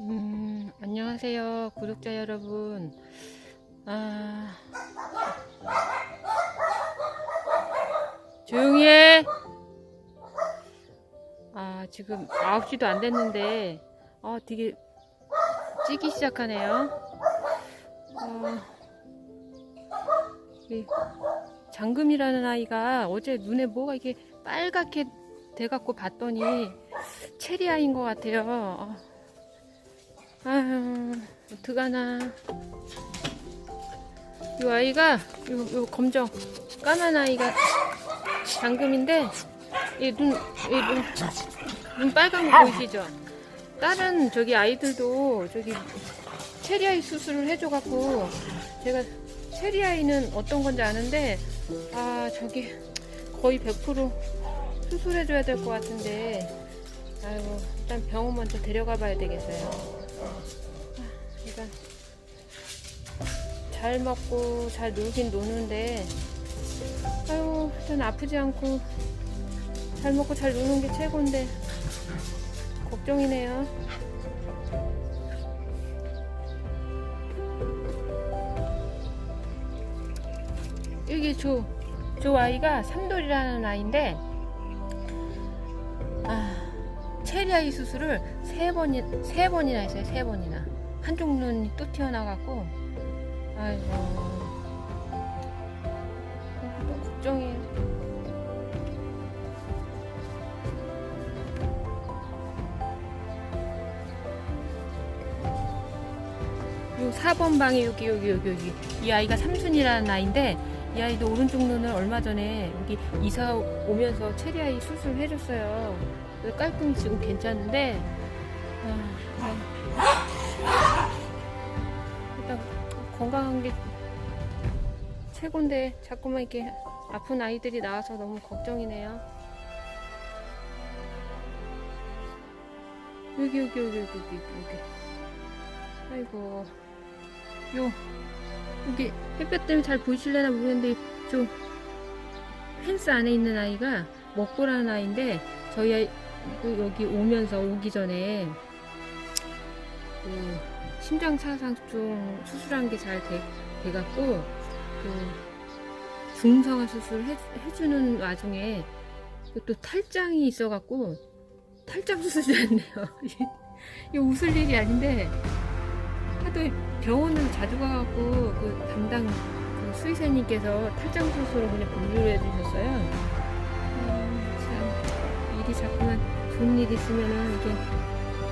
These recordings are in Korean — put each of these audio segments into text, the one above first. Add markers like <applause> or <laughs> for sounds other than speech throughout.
음, 안녕하세요, 구독자 여러분. 아, 조용히 해. 아, 지금 9시도 안 됐는데, 어, 되게 찌기 시작하네요. 어, 이 장금이라는 아이가 어제 눈에 뭐가 이게 빨갛게 돼갖고 봤더니 체리아인 것 같아요. 어. 아유, 어떡하나. 이 아이가, 요, 요 검정, 까만 아이가 장금인데, 이 눈, 이 눈, 눈 빨간 거 보이시죠? 다른 저기 아이들도 저기 체리아이 수술을 해줘갖고, 제가 체리아이는 어떤 건지 아는데, 아, 저기 거의 100% 수술해줘야 될 것 같은데, 아이고, 일단 병원 먼저 데려가 봐야 되겠어요. 일단 잘 먹고 잘 놀긴 노는데 아유 일단 아프지 않고 잘 먹고 잘 노는 게 최고인데 걱정이네요. 여기 저, 저 아이가 삼돌이라는 아이인데 체리아이 수술을 세 번이 세 번이나 했어요. 세 번이나 한쪽 눈이 또 튀어나갔고, 아이고 너무 걱정이에요. 요 4번 방에 여기 여기 여기 여기 이 아이가 삼순이라는 아이인데 이 아이도 오른쪽 눈을 얼마 전에 여기 이사 오면서 체리 아이 수술 해줬어요. 깔끔히 지금 괜찮은데 아, 네. 일단 건강한 게 최고인데 자꾸만 이렇게 아픈 아이들이 나와서 너무 걱정이네요. 여기 여기 여기 여기 여기 여기 아이고 요 여기 햇볕 때문에 잘 보이실려나 모르겠는데 저 펜스 안에 있는 아이가 먹보라는 아이인데 저희 아이 그 여기 오면서 오기 전에 그 심장 차상중 수술한 게 잘 돼갖고 그 중성화 수술 해, 해주는 와중에 또 탈장이 있어갖고 탈장 수술도 했네요. <laughs> 이게 웃을 일이 아닌데 하도 병원을 자주 가갖고 그 담당 그 수의사님께서 탈장 수술을 그냥 분류를 해주셨어요. 아, 참 일이 자꾸만 좋은 일 있으면은 이게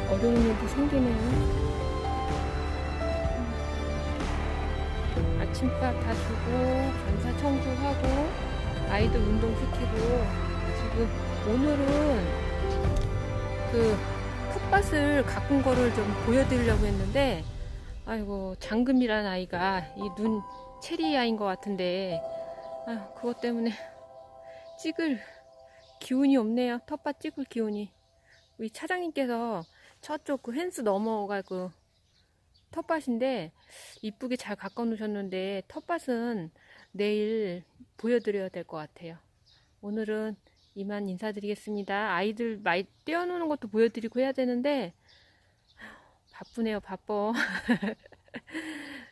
어려운 일도 생기네요. 음. 아침밥 다 주고 전사 청소하고 아이들 운동시키고 지금 오늘은 그 텃밭을 가꾼 거를 좀 보여드리려고 했는데 아이고 장금이라는 아이가 이 눈 체리 아이인 것 같은데 아 그것 때문에 찍을 기운이 없네요 텃밭 찍을 기운이 우리 차장님께서 저쪽 그 헨스 넘어가 그 텃밭인데 이쁘게 잘 가꿔 놓으셨는데 텃밭은 내일 보여드려야 될 것 같아요. 오늘은 이만 인사드리겠습니다. 아이들 많이 떼어놓는 것도 보여드리고 해야 되는데 바쁘네요 바빠. <laughs>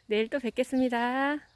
내일 또 뵙겠습니다